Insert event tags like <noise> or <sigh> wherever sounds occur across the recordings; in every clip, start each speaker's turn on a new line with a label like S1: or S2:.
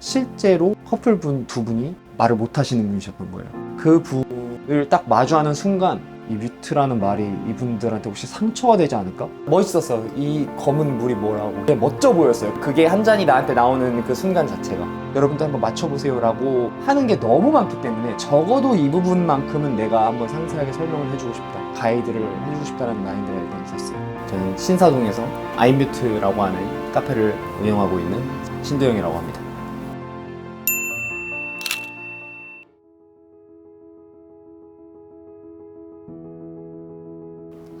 S1: 실제로 커플분 두 분이 말을 못 하시는 분이셨던 거예요. 그 분을 딱 마주하는 순간 이 뮤트라는 말이 이분들한테 혹시 상처가 되지 않을까? 멋있었어요. 이 검은 물이 뭐라고. 그게 멋져 보였어요. 그게 한 잔이 나한테 나오는 그 순간 자체가. 여러분도 한번 맞춰보세요라고 하는 게 너무 많기 때문에 적어도 이 부분만큼은 내가 한번 상세하게 설명을 해주고 싶다. 가이드를 해주고 싶다는 마인드가 일단 있었어요. 저는 신사동에서 아이뮤트라고 하는 카페를 운영하고 있는 신도영이라고 합니다.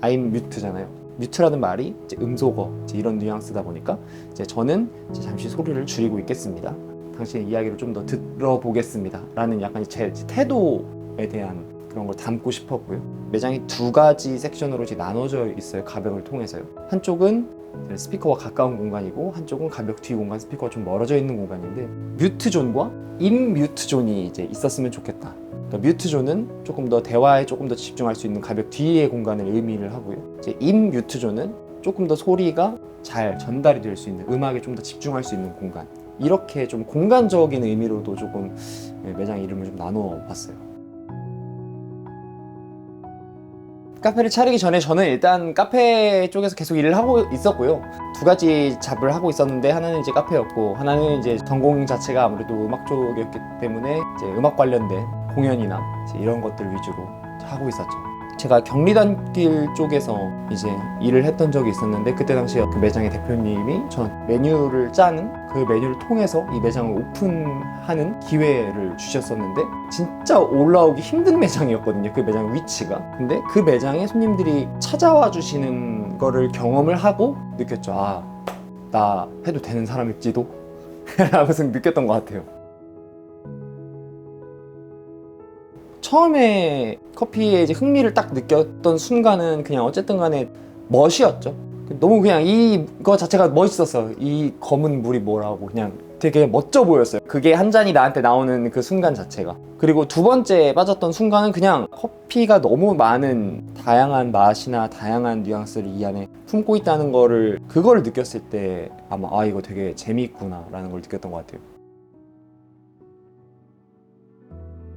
S1: I'm 뮤트잖아요. 뮤트라는 말이 이제 음소거 이제 이런 뉘앙스다 보니까 이제 저는 이제 잠시 소리를 줄이고 있겠습니다. 당신의 이야기를 좀 더 들어보겠습니다. 라는 약간 제 태도에 대한 그런 걸 담고 싶었고요. 매장이 두 가지 섹션으로 이제 나눠져 있어요. 가벽을 통해서요. 한쪽은 스피커와 가까운 공간이고 한쪽은 가벽 뒤 공간 스피커가 좀 멀어져 있는 공간인데 뮤트 존과 인뮤트 존이 이제 있었으면 좋겠다. 그러니까 뮤트 존은 조금 더 대화에 조금 더 집중할 수 있는 가벽 뒤의 공간을 의미를 하고요. 이제 인 뮤트 존은 조금 더 소리가 잘 전달이 될 수 있는 음악에 좀 더 집중할 수 있는 공간. 이렇게 좀 공간적인 의미로도 조금 예, 매장 이름을 좀 나눠 봤어요. 카페를 차리기 전에 저는 일단 카페 쪽에서 계속 일을 하고 있었고요. 두 가지 잡을 하고 있었는데 하나는 이제 카페였고 하나는 이제 전공 자체가 아무래도 음악 쪽이었기 때문에 이제 음악 관련된 공연이나 이런 것들 위주로 하고 있었죠. 제가 경리단길 쪽에서 이제 일을 했던 적이 있었는데 그때 당시에 그 매장의 대표님이 전 메뉴를 짜는 그 메뉴를 통해서 이 매장을 오픈하는 기회를 주셨었는데 진짜 올라오기 힘든 매장이었거든요. 그 매장 위치가. 근데 그 매장에 손님들이 찾아와 주시는 거를 경험을 하고 느꼈죠. 아, 나 해도 되는 사람일지도? <laughs> 라고 느꼈던 것 같아요. 처음에 커피에 이제 흥미를 딱 느꼈던 순간은 그냥 어쨌든 간에 멋이었죠. 너무 그냥 이거 자체가 멋있었어요. 이 검은 물이 뭐라고 그냥 되게 멋져 보였어요. 그게 한 잔이 나한테 나오는 그 순간 자체가. 그리고 두 번째 빠졌던 순간은 그냥 커피가 너무 많은 다양한 맛이나 다양한 뉘앙스를 이 안에 품고 있다는 거를 그걸 느꼈을 때 아마 아 이거 되게 재미있구나라는 걸 느꼈던 것 같아요.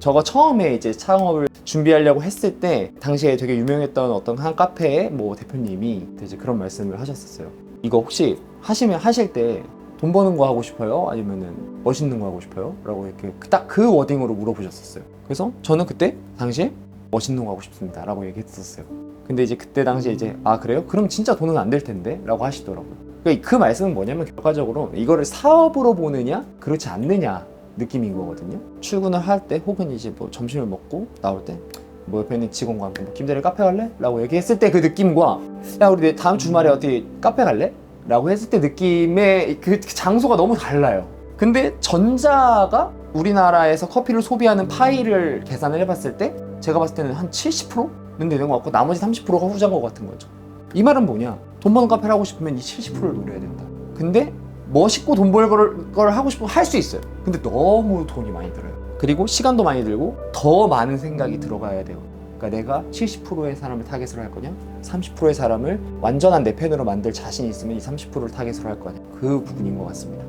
S1: 저가 처음에 이제 창업을 준비하려고 했을 때 당시에 되게 유명했던 어떤 한 카페의 뭐 대표님이 이제 그런 말씀을 하셨었어요. 이거 혹시 하시면 하실 때 돈 버는 거 하고 싶어요? 아니면은 멋있는 거 하고 싶어요? 라고 이렇게 딱 그 워딩으로 물어보셨었어요. 그래서 저는 그때 당시에 멋있는 거 하고 싶습니다. 라고 얘기했었어요. 근데 이제 그때 당시에 이제 아 그래요? 그럼 진짜 돈은 안 될 텐데? 라고 하시더라고요. 그러니까 그 말씀은 뭐냐면 결과적으로 이거를 사업으로 보느냐 그렇지 않느냐 느낌인 거거든요. 출근을 할 때 혹은 이제 뭐 점심을 먹고 나올 때 뭐 옆에 있는 직원과 함께 뭐 김대리 카페 갈래? 라고 얘기했을 때 그 느낌과 야 우리 내 다음 주말에 어디 카페 갈래? 라고 했을 때 느낌의 그 장소가 너무 달라요. 근데 전자가 우리나라에서 커피를 소비하는 파이를 계산을 해봤을 때 제가 봤을 때는 한 70%는 되는 것 같고 나머지 30%가 후자인 것 같은 거죠. 이 말은 뭐냐? 돈 버는 카페를 하고 싶으면 이 70%를 노려야 된다. 근데 멋있고 돈벌 걸, 걸 하고 싶으면 할 수 있어요. 근데 너무 돈이 많이 들어요. 그리고 시간도 많이 들고 더 많은 생각이 들어가야 돼요. 그러니까 내가 70%의 사람을 타겟으로 할 거냐, 30%의 사람을 완전한 내 팬으로 만들 자신이 있으면 이 30%를 타겟으로 할 거냐, 그 부분인 것 같습니다.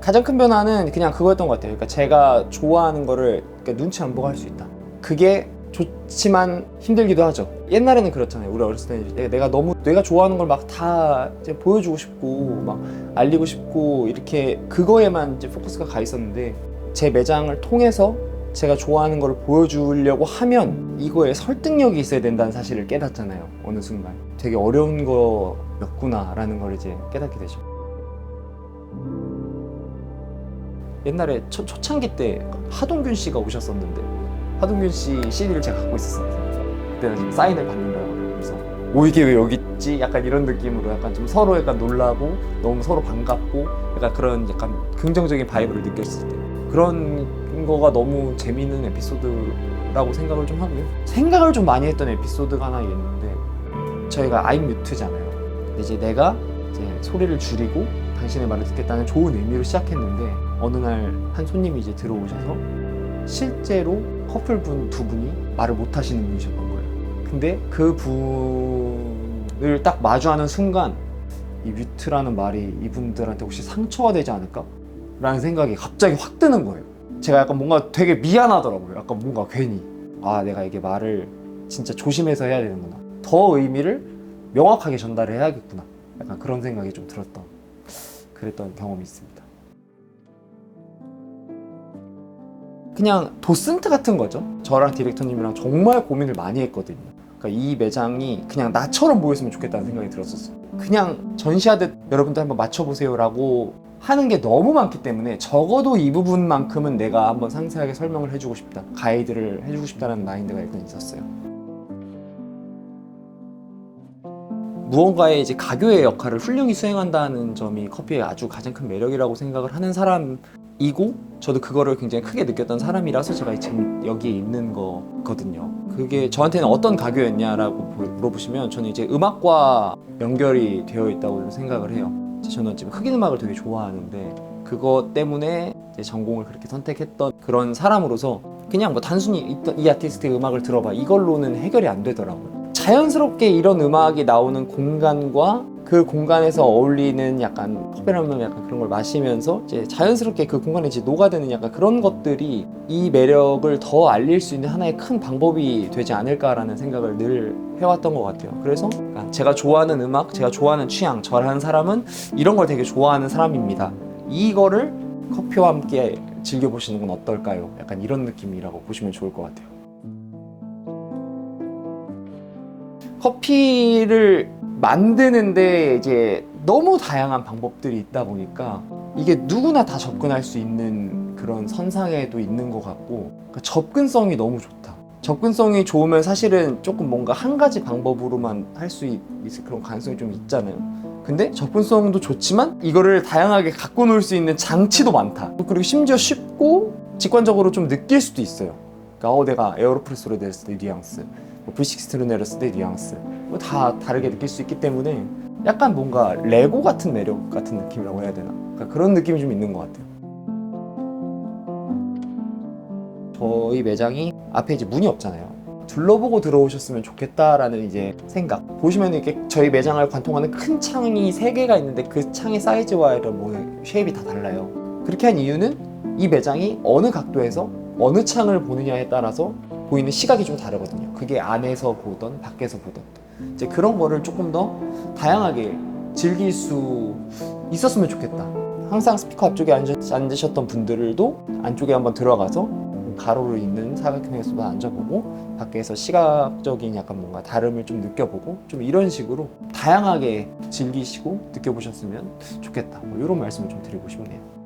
S1: 가장 큰 변화는 그냥 그거였던 것 같아요. 그러니까 제가 좋아하는 거를 그러니까 눈치 안 보고 할 수 있다. 그게 좋지만 힘들기도 하죠. 옛날에는 그렇잖아요. 우리 어렸을 때는 내가, 너무 내가 좋아하는 걸 막 다 보여주고 싶고 막 알리고 싶고 이렇게 그거에만 이제 포커스가 가 있었는데 제 매장을 통해서 제가 좋아하는 걸 보여주려고 하면 이거에 설득력이 있어야 된다는 사실을 깨닫잖아요. 어느 순간 되게 어려운 거였구나라는 걸 이제 깨닫게 되죠. 옛날에 초, 초창기 때 하동균 씨가 오셨었는데 하동균 씨 CD를 제가 갖고 있었어요. 그때는 사인을 받는다고 그래서 오 이게 왜 여기 있지? 약간 이런 느낌으로 약간 좀 서로 약간 놀라고 너무 서로 반갑고 약간 그런 약간 긍정적인 바이브를 느꼈을 때 그런 거가 너무 재미있는 에피소드라고 생각을 좀 하고요. 생각을 좀 많이 했던 에피소드가 하나 있는데 저희가 아임 뮤트잖아요. 이제 내가 이제 소리를 줄이고 당신의 말을 듣겠다는 좋은 의미로 시작했는데 어느 날 한 손님이 이제 들어오셔서 실제로 커플분 두 분이 말을 못 하시는 분이셨던 거예요. 근데 그 분을 딱 마주하는 순간 이 뮤트라는 말이 이분들한테 혹시 상처가 되지 않을까? 라는 생각이 갑자기 확 드는 거예요. 제가 약간 뭔가 되게 미안하더라고요. 약간 뭔가 괜히 아 내가 이게 말을 진짜 조심해서 해야 되는구나. 더 의미를 명확하게 전달을 해야겠구나. 약간 그런 생각이 좀 들었던 그랬던 경험이 있습니다. 그냥 도슨트 같은 거죠. 저랑 디렉터님이랑 정말 고민을 많이 했거든요. 그러니까 이 매장이 그냥 나처럼 보였으면 좋겠다는 생각이 들었었어요. 그냥 전시하듯 여러분들 한번 맞춰보세요라고 하는 게 너무 많기 때문에 적어도 이 부분만큼은 내가 한번 상세하게 설명을 해주고 싶다. 가이드를 해주고 싶다는 마인드가 일단 있었어요. 무언가의 이제 가교의 역할을 훌륭히 수행한다는 점이 커피의 아주 가장 큰 매력이라고 생각을 하는 사람 이고 저도 그거를 굉장히 크게 느꼈던 사람이라서 제가 지금 여기에 있는 거거든요. 그게 저한테는 어떤 가교였냐라고 물어보시면 저는 이제 음악과 연결이 되어 있다고 생각을 해요. 저는 지금 흑인 음악을 되게 좋아하는데 그것 때문에 전공을 그렇게 선택했던 그런 사람으로서 그냥 뭐 단순히 이- 이 아티스트의 음악을 들어봐 이걸로는 해결이 안 되더라고요. 자연스럽게 이런 음악이 나오는 공간과 그 공간에서 어울리는 약간 커피라면 약간 그런 걸 마시면서 이제 자연스럽게 그 공간에 이제 녹아드는 약간 그런 것들이 이 매력을 더 알릴 수 있는 하나의 큰 방법이 되지 않을까라는 생각을 늘 해왔던 것 같아요. 그래서 제가 좋아하는 음악, 제가 좋아하는 취향, 저라는 사람은 이런 걸 되게 좋아하는 사람입니다. 이거를 커피와 함께 즐겨보시는 건 어떨까요? 약간 이런 느낌이라고 보시면 좋을 것 같아요. 커피를 만드는데 이제 너무 다양한 방법들이 있다 보니까 이게 누구나 다 접근할 수 있는 그런 선상에도 있는 것 같고 그러니까 접근성이 너무 좋다. 접근성이 좋으면 사실은 조금 뭔가 한 가지 방법으로만 할 수 있을 그런 가능성이 좀 있잖아요. 근데 접근성도 좋지만 이거를 다양하게 갖고 놀 수 있는 장치도 많다. 그리고 심지어 쉽고 직관적으로 좀 느낄 수도 있어요. 그러니까 어, 내가 에어로프레소로 냈을 때 뉘앙스, 뭐 V60로 내렸을 때 뉘앙스, 뭐 다 다르게 느낄 수 있기 때문에 약간 뭔가 레고 같은 매력 같은 느낌이라고 해야 되나? 그러니까 그런 느낌이 좀 있는 것 같아요. 저희 매장이 앞에 이제 문이 없잖아요. 둘러보고 들어오셨으면 좋겠다라는 이제 생각. 보시면 이렇게 저희 매장을 관통하는 큰 창이 세 개가 있는데 그 창의 사이즈와 이런 뭐 쉐입이 다 달라요. 그렇게 한 이유는 이 매장이 어느 각도에서 어느 창을 보느냐에 따라서 보이는 시각이 좀 다르거든요. 그게 안에서 보던 밖에서 보던 이제 그런 거를 조금 더 다양하게 즐길 수 있었으면 좋겠다. 항상 스피커 앞쪽에 앉으, 앉으 셨던 분들도 안쪽에 한번 들어가서 가로로 있는 사각형에서도 앉아보고 밖에서 시각적인 약간 뭔가 다름을 좀 느껴보고 좀 이런 식으로 다양하게 즐기시고 느껴보셨으면 좋겠다. 뭐 이런 말씀을 좀 드리고 싶네요.